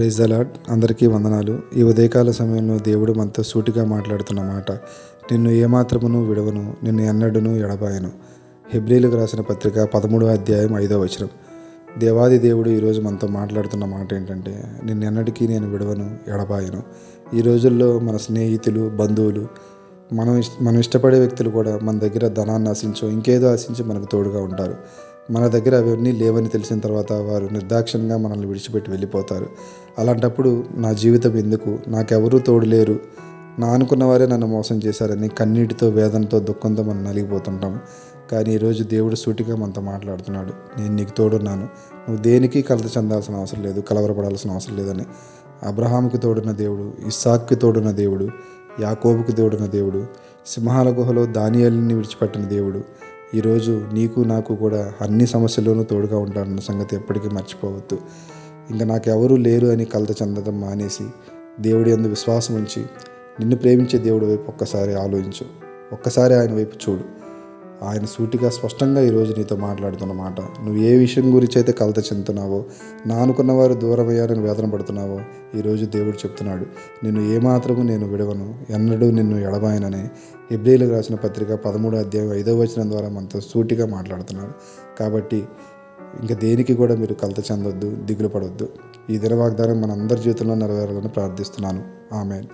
Praise అలాడ్ అందరికీ వందనాలు. ఈ ఉదయకాల సమయంలో దేవుడు మనతో సూటిగా మాట్లాడుతున్న మాట నిన్ను ఏమాత్రమును విడవను నిన్ను ఎన్నడను ఎడబాయను. హెబ్రిలకు రాసిన పత్రిక పదమూడో అధ్యాయం ఐదో వచనం. దేవాది దేవుడు ఈరోజు మనతో మాట్లాడుతున్న మాట ఏంటంటే నిన్ను ఎన్నటికీ నేను విడవను ఎడబాయను. ఈ రోజుల్లో మన స్నేహితులు బంధువులు మనం ఇష్ట మనం ఇష్టపడే వ్యక్తులు కూడా మన దగ్గర ధనాన్ని ఆశించో ఇంకేదో ఆశించి మనకు తోడుగా ఉంటారు. మన దగ్గర అవన్నీ లేవని తెలిసిన తర్వాత వారు నిర్దాక్షంగా మనల్ని విడిచిపెట్టి వెళ్ళిపోతారు. అలాంటప్పుడు నా జీవితం ఎందుకు? నాకెవరూ తోడు లేరు. నా అనుకున్న వారే నన్ను మోసం చేశారని కన్నీటితో వేదనతో దుఃఖంతో మనం నలిగిపోతుంటాం. కానీ ఈరోజు దేవుడు సూటిగా మనతో మాట్లాడుతున్నాడు. నేను నీకు తోడున్నాను. నువ్వు దేనికి కలత చెందాల్సిన అవసరం లేదు కలవరపడాల్సిన అవసరం లేదని. అబ్రహాంకి తోడున్న దేవుడు ఇస్సాక్కి తోడున్న దేవుడు యాకోబుకి తోడున్న దేవుడు సింహాల గుహలో దానియాలని విడిచిపెట్టిన దేవుడు ఈరోజు నీకు నాకు కూడా అన్ని సమస్యల్లోనూ తోడుగా ఉంటాడన్న సంగతి ఎప్పటికీ మర్చిపోవద్దు. ఇంకా నాకు లేరు అని కలత చెందడం మానేసి దేవుడి అందు విశ్వాసం ఉంచి నిన్ను ప్రేమించే దేవుడి వైపు ఒక్కసారి ఆలోచించు. ఒక్కసారి ఆయన వైపు చూడు. ఆయన సూటిగా స్పష్టంగా ఈరోజు నీతో మాట్లాడుతున్న మాట. నువ్వు ఏ విషయం గురించి అయితే కలత చెందుతున్నావో నా అనుకున్న వారు దూరం అయ్యారని వేదన పడుతున్నావో ఈరోజు దేవుడు చెప్తున్నాడు నిన్ను ఏమాత్రము నేను విడవను ఎన్నడూ నిన్ను ఎడబాయనని. హెబ్రిలకు రాసిన పత్రిక పదమూడు అధ్యాయం ఐదవ వచనం ద్వారా మనతో సూటిగా మాట్లాడుతున్నాడు. కాబట్టి ఇంకా దేనికి కూడా మీరు కలత చెందొద్దు దిగులు పడవద్దు ఈ దిన వాగ్దానం మన అందరి జీవితంలో నెరవేరాలని ప్రార్థిస్తున్నాను. ఆమెన్.